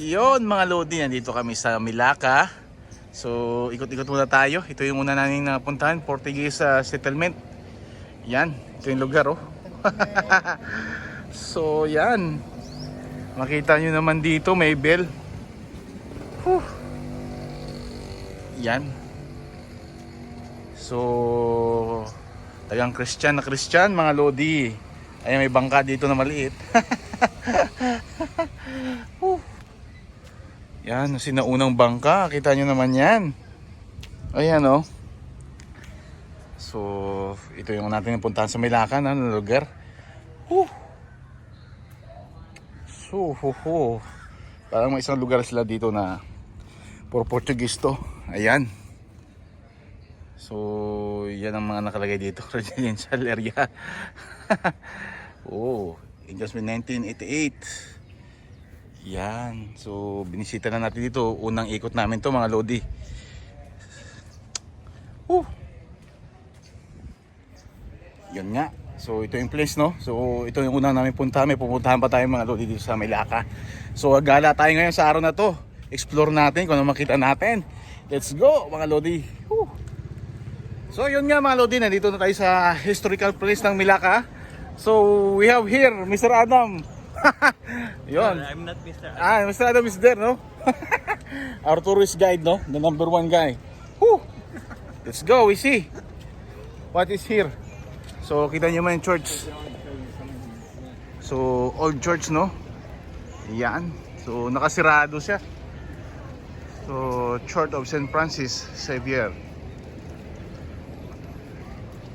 Yon mga Lodi, nandito kami sa Milaka. So, ikot-ikot muna tayo. Ito yung una namin napuntahan, Portuguese uh, settlement. Yan, ito yung lugar oh. so, yan. Makita nyo naman dito, may bell. Whew. Yan. So, tagang Christian na Christian mga Lodi. Ayan, may bangka dito na maliit. Whew. Yan, sinaunang bangka. Kita nyo naman yan. Ayan oh. So, ito yung natin puntahan sa Milacan, ano, na lugar. Whew. So, ho, ho. Parang may isang lugar sila dito na puro Portuguese to. Ayan. So, yan ang mga nakalagay dito. Residential area. oh, it been 1988. Yan. So, binisita na natin dito. Unang ikot namin to mga Lodi. Woo! Yun nga. So, ito yung place, no? So, ito yung unang namin punta. May pupuntahan pa tayo mga Lodi dito sa Melaka. So, gala tayo ngayon sa araw na to. Explore natin kung ano makita natin. Let's go, mga Lodi. Woo! So, yun nga mga Lodi. Nandito na tayo sa historical place ng Melaka. So, we have here, Mr. Adam. yun. I'm not Mr. Ah, Mr. Adam is there, no? Our tourist guide, no? The number one guy. Woo! Let's go, we see. What is here? So, kita nyo man yung church. So, old church, no? Yan. So, nakasirado siya. So, Church of St. Francis Xavier.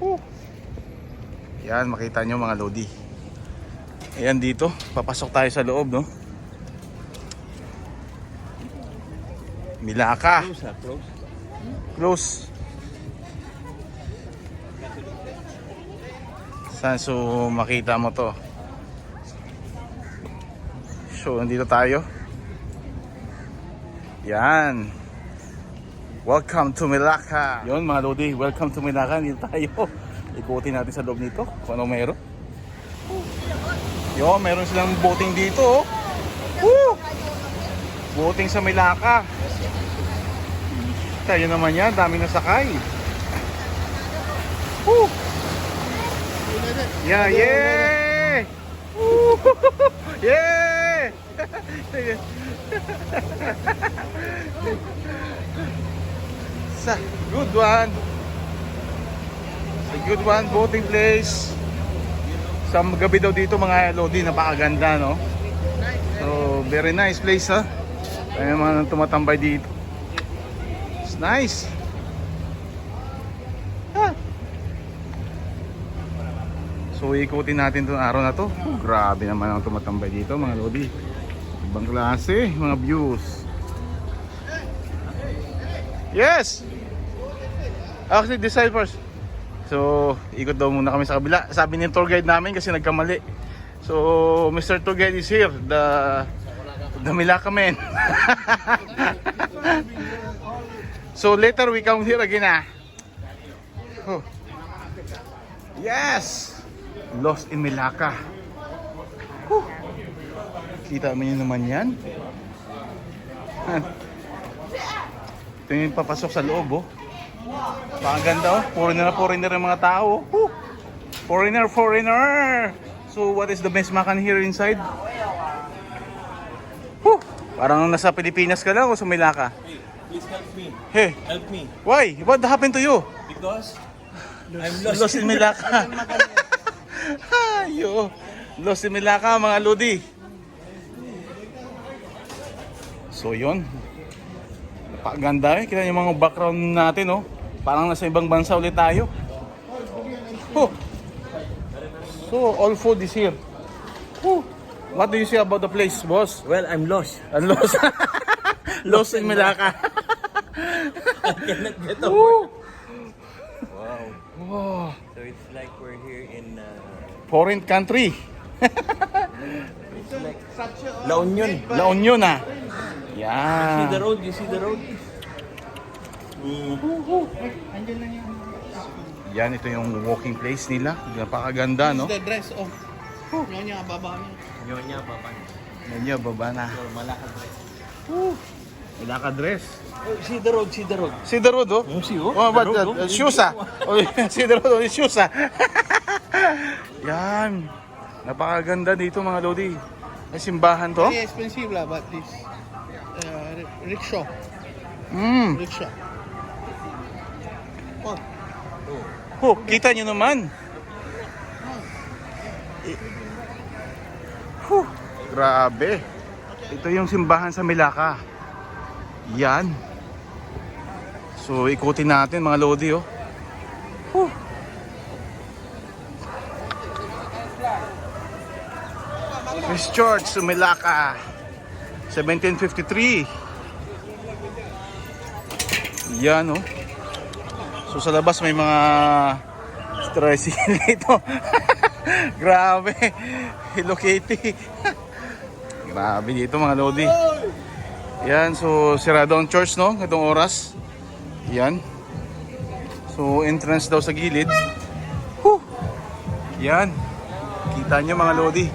Woo! Yan, makita nyo mga Lodi. Ayan dito, papasok tayo sa loob, no? Milaka. Close ah, close. Close. Saan so makita mo to? So, nandito tayo. Yan. Welcome to Milaka. Yon mga Lodi, welcome to Milaka. Nandito tayo. Ikutin natin sa loob nito kung ano meron. Yo, meron silang boating dito. Oh. Woo! Boating sa Milaka. Tayo naman yan, dami na sakay. Woo! Yeah, yeah! Woo! Yeah! Sa good one. Sa good one, boating place. Sa gabi daw dito mga Lodi, napakaganda no. So, very nice place ha. Kaya mga tumatambay dito. It's nice. So ikutin natin itong araw na to. Oh, grabe naman ang tumatambay dito mga lodi. Ibang klase, mga views. Yes! Actually, disciples. So, ikot daw muna kami sa kabila. Sabi ni tour guide namin kasi nagkamali. So, Mr. Tour Guide is here. The, the Milaka man. So later we come here again ah. Oh. Yes! Lost in Melaka. Whew. Kita mo yun naman yan. Ito yung papasok sa loob oh. Pakaganda oh. Foreigner na foreigner yung mga tao. oh. Whew. Foreigner, foreigner! So what is the best makan here inside? Whew. Parang nasa Pilipinas ka lang o sa Melaka? Please help me. Hey, Help me. why? What happened to you? Because I'm Lost, lost. in Melaka. Ayo. Lost in Melaka mga lodi. So yun. Napakaganda eh. Kita yung mga background natin oh. Parang nasa ibang bansa ulit tayo. Oh. So all food is here. Oh. What do you say about the place, boss? Well, I'm lost. And lost. lost in Melaka. I cannot get over. Woo. Wow. Wow. So it's like we're here in uh, Foreign country. it's like La Union. La Union ah. See Yan. the road? You see the road? Yan, ito yung walking place nila. Napakaganda, no? The dress of Nyonya Baba niya. Nyonya, papa. Nandiyan, baba na. Malacca dress. Woo. Milaka dress. Oh, see the road, see the road. See the road, oh. Oh, see, oh. Oh, The that? road, Uh, oh. shoes, ah. Oh, see the road, oh, shoes, ah. Yan. Napakaganda dito, mga Lodi. May simbahan to. Very expensive lah, but this uh, rickshaw, Mm. rickshaw. Oh, Oh, kita nyo naman. Huh, grabe. Ito yung simbahan sa Milaka. Yan. So, ikutin natin mga Lodi, oh. Huh. Chris Church sa Milaka. 1753. Yan, oh. So sa labas may mga tricycle dito. Grabe. Hello Kitty. Grabe dito mga Lodi. Yan, so sirado ang church no, itong oras. Yan. So entrance daw sa gilid. Whew. Yan. Kita nyo mga Lodi.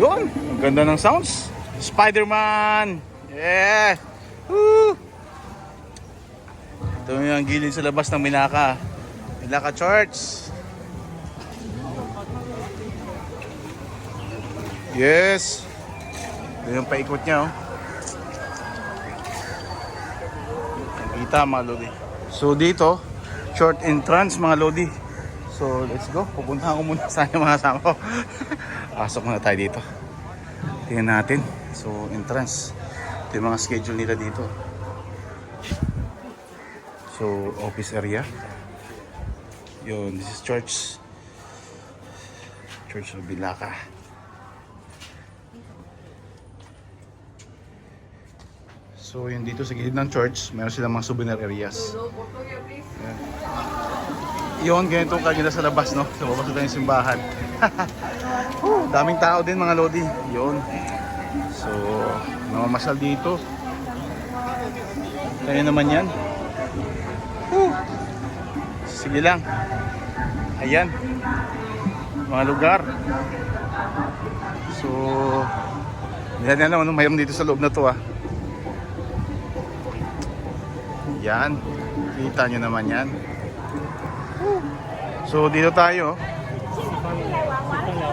Yun, ang ganda ng sounds. Spider-Man! Yeah! Woo! Ito yung gilid sa labas ng Minaka. Minaka Church. Yes. Ito yung paikot niya, oh. Kita mga Lodi. So dito, short entrance mga Lodi. So let's go. Pupuntahan ko muna sa mga kasama ko. Pasok muna tayo dito. Tingnan natin. So entrance. Ito yung mga schedule nila dito. So, office area. Yun, this is church. Church of Bilaka. So, yun dito sa gilid ng church, meron silang mga souvenir areas. Yan. Yun, ganito kaganda sa labas, no? Sa labas na yung simbahan. Whew, daming tao din mga lodi. Yun. So, namamasyal dito. Kaya naman yan. Sige lang. Ayan. Mga lugar. So, yan yan ano, mayroon dito sa loob na to ah. Yan. Kita nyo naman yan. So, dito tayo.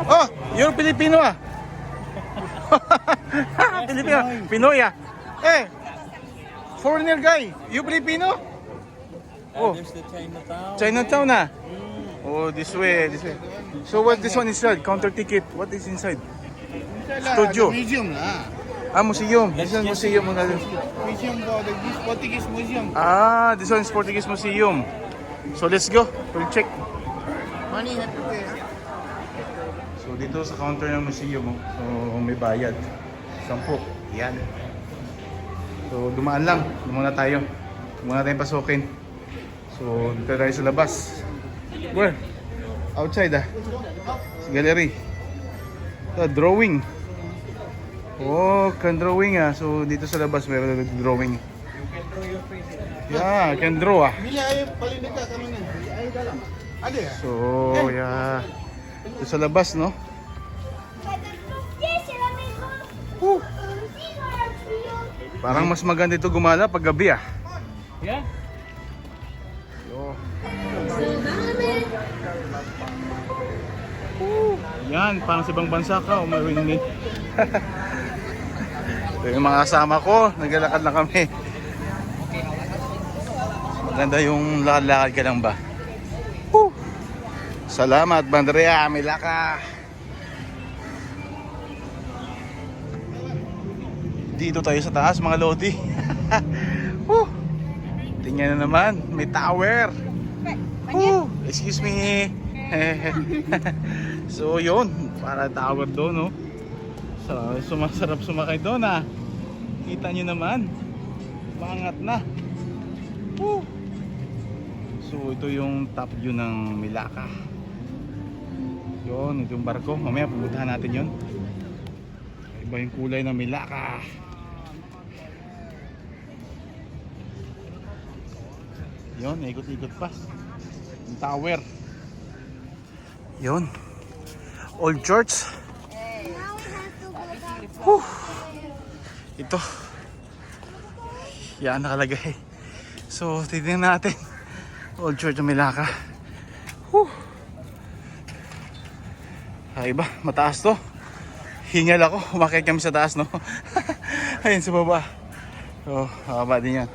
Oh, you're Filipino ah. Filipino. Pinoy ah. Eh, foreigner guy. You Filipino? Oh. There's the Chinatown. Chinatown na. Oh, this way, this way. So what this one inside? Counter ticket. What is inside? Studio. the museum lah. Ah, museum. This one museum. Museum for the Portuguese museum. Ah, this one is Portuguese Museum. So let's go. We'll check. Money have to pay. ah. So dito sa counter ng museum, oh. so may bayad. Sampu. Yan. So dumaan lang. Dumaan na tayo. Dumaan na tayong pasukin. So dito tayo sa labas. Where? Outside ah. Sa gallery. Ito, drawing. Oh, can drawing ah. So dito sa labas meron na drawing. Yeah, can draw ah. Dekat kat mana? Air dalam. Ada ya? So, yeah. Ito sa labas, no? Parang mas maganda ito gumala pag gabi ah. Yeah? Yan, parang sa ibang bansa ka, umarinig. Ito yung mga kasama ko, naglalakad na kami. Maganda yung lakad-lakad ka lang ba? Woo! Salamat, Bandrea, Milaka. Dito tayo sa taas, mga Lodi. Woo! Tingnan na naman, may tower. Woo! Excuse me. so yun, para tower doon, no? So, sumasarap sumakay doon, ah. Kita nyo naman. Mangat na. Woo! So ito yung top view ng Milaka. Yun, ito yung barko. Mamaya pupuntahan natin yun. Iba yung kulay ng Milaka. Yun, ikot-ikot pa. Yung tower. Yun. Old church. Whew. Ito. Yan nakalagay. So, titignan natin. Old Church ng Milaka. Whew. Ay ba, mataas to. Hingal ako, umakit kami sa taas, no? Ayun sa baba. So, baba din yan.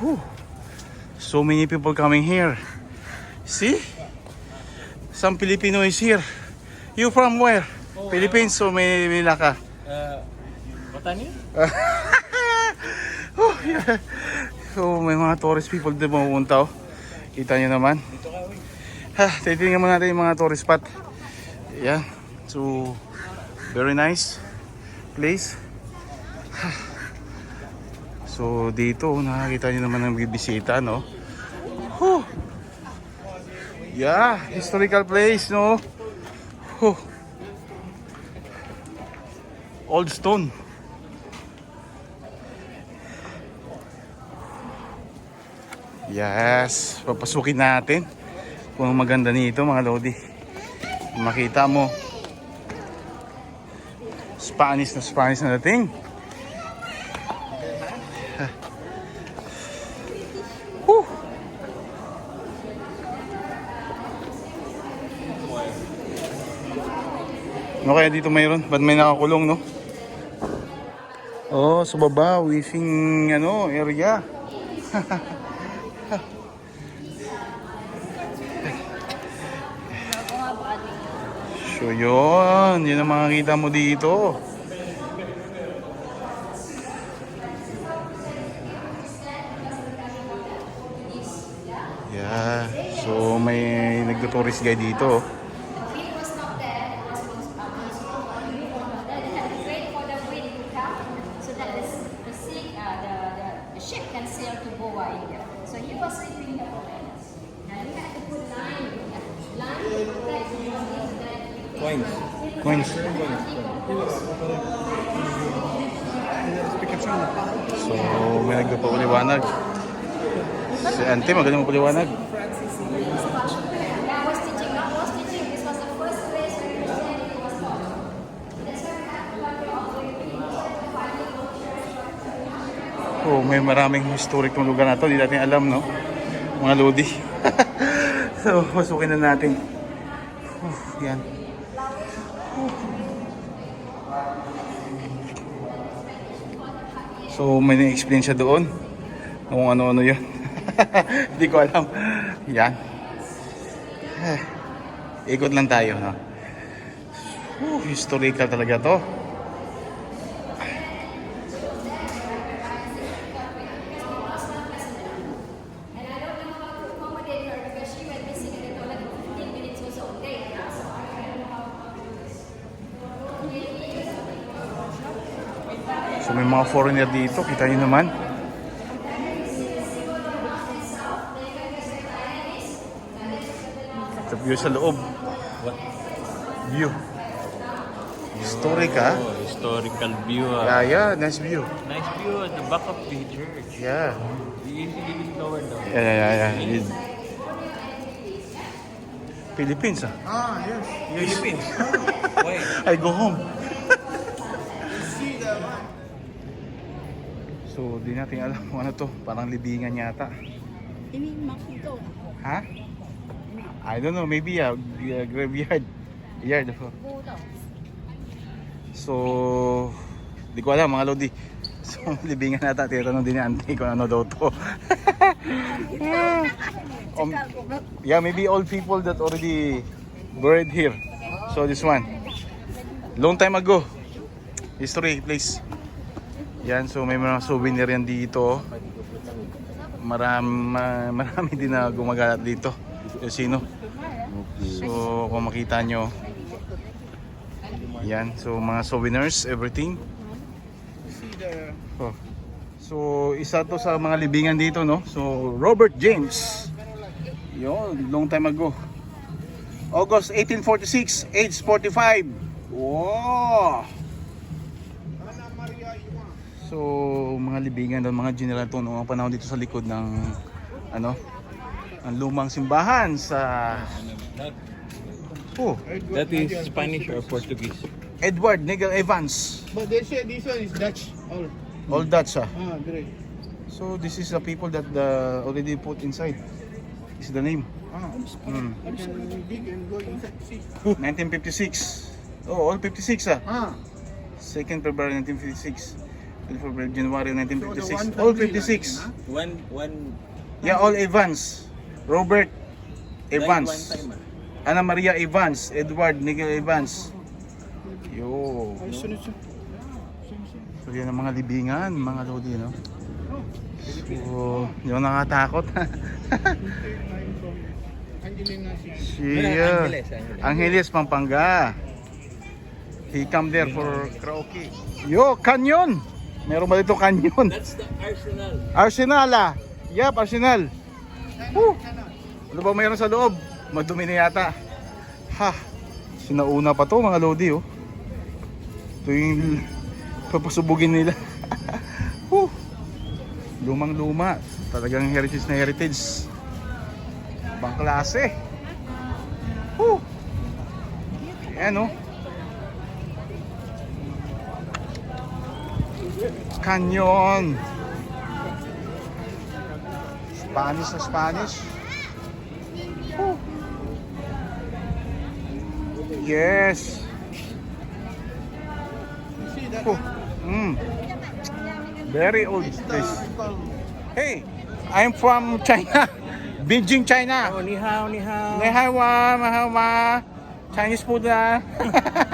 Whew. So many people coming here. See? Some Filipino is here. You from where? Philippines, so may Milaka. Uh, Batani? Oh, yeah. So may mga tourist people din pumunta oh. Kita nyo naman. Dito ka. Ha, titingnan mo natin yung mga tourist spot. Yeah. So very nice place. So dito nakakita nyo naman ng bibisita no. Huh. Yeah, historical place no. Huh. Old stone. Yes, papasukin natin kung maganda nito mga lodi. Makita mo. Spanish na Spanish na dating. Ano kaya dito mayroon? Ba't may nakakulong, no? Oh, sa baba, wishing ano, area. So yun, yun ang makikita mo dito. Yeah, so may nagtutourist guide dito. He was not there. It was uh, They had to wait for the wind to come so that the, the, sea, uh, the, the, the ship can sail to Goa, India. So he was sleeping here for minutes. Now we had to put line, line, that Coins. Coins. So may nagpapaliwanag. Si Auntie, magaling magpaliwanag. I was teaching, I was teaching. This was the first place where Christianity was taught. That's why we had to learn the offering. Oh, may maraming historic ng lugar na to. Hindi natin alam, no? Mga lodi. so, pasukin na natin. Oh, yan. So, may na-explain siya doon. Kung ano-ano yun. Hindi ko alam. Yan. Eh, Ikot lang tayo, no? Oh, historical talaga to. And I don't know how to accommodate her because she went missing in the toilet for 15 minutes or so a day. So I don't know how to do this. So may mga foreigner dito, kita niyo naman. Ito view sa loob. What? View. Historic ha? Oh, historical view. Yeah, ah. yeah, nice view. Nice view at the back of the church. Yeah. You easily lower down. Yeah, yeah, yeah. yeah. Philippines ah. Ah, yes. Philippines. Why? I go home. So, di natin alam kung ano to. Parang libingan yata. Ini makito. Ha? I don't know, maybe a, a graveyard. Yard. So, di ko alam mga lodi. So, libingan nata. Tinatanong din ni auntie kung ano daw to. um, yeah, maybe old people that already buried here. So, this one. Long time ago. History place. Yan, so may mga souvenir yan dito. Maram, ma- marami din na gumagalat dito. Yung sino. So, kung makita nyo, yan, so mga souvenirs, everything. Oh. So, isa to sa mga libingan dito, no? So, Robert James. Yon, long time ago. August 1846, age 45. Wow! So, mga libingan doon, mga general to noong panahon dito sa likod ng ano, ang lumang simbahan sa Oh, That is Spanish or Portuguese? Edward Nigel Evans. But they say this one is Dutch. All. All Dutch ah. Ah, great. So this is the people that the already put inside. This is the name. Ah, can dig and go inside. See. 1956. Oh, all 56 ah. Ah, 2nd February 1956. 12 February, January so the 1956. one all family 56. line, One, one, Yeah, all Evans. Robert Evans. One time, ah. Ana Maria Evans. Edward Miguel Evans. Yo. Ay, sunod same. So yan ang mga libingan, mga lodi, no? So, hindi ako nakatakot. Siya. Angeles, Pampanga. He come there for karaoke. Yo, canyon! Meron ba dito canyon? That's the Arsenal. Arsenal ah! Yup, Arsenal. Woo! Ano ba mayroon sa loob? Madumi na yata. Ha! Sinauna pa to mga lodi oh. Ito yung papasubugin nila. Woo! Lumang luma. Talagang heritage na heritage. Ibang klase. Woo! Ayan oh. Canyon. Spanish na Spanish. Oh. Yes. Oh. Mm. Very old place. Hey, I'm from China. Beijing, China. Oh, ni hao, ni hao. Ni hao wa, ma ma. Chinese food na.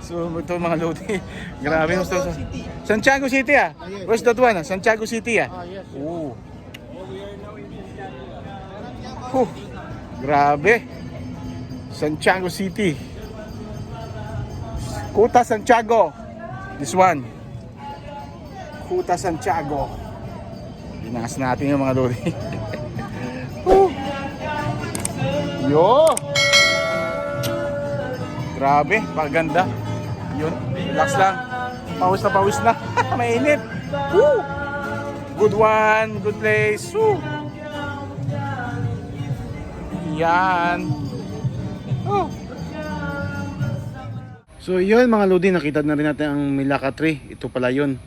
so ito mga lodi. Grabe gusto sa Santiago City ah. Where's that one? ah? Santiago City ah. Ah, yes. Oh. Huh. Grabe. Santiago City. Kuta Santiago. This one. Kuta Santiago. Binaas natin yung mga lodi. Yo! Grabe, paganda. Yun, relax lang. Pawis na pawis na. Mainit. Woo! Good one, good place. Woo! Yan. Oh. So yun mga lodi, nakita na rin natin ang Milaka tree. Ito pala yun.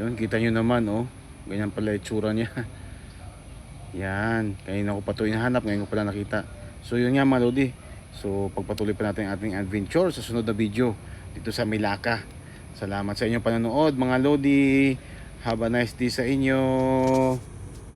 Yun, kita nyo naman oh. Ganyan pala yung tsura niya. Yan, kanina ko pa ito hinahanap, ngayon ko pala nakita. So yun nga mga lodi. So pagpatuloy pa natin ang ating adventure sa sunod na video dito sa Milaka. Salamat sa inyong panonood mga lodi. Have a nice day sa inyo.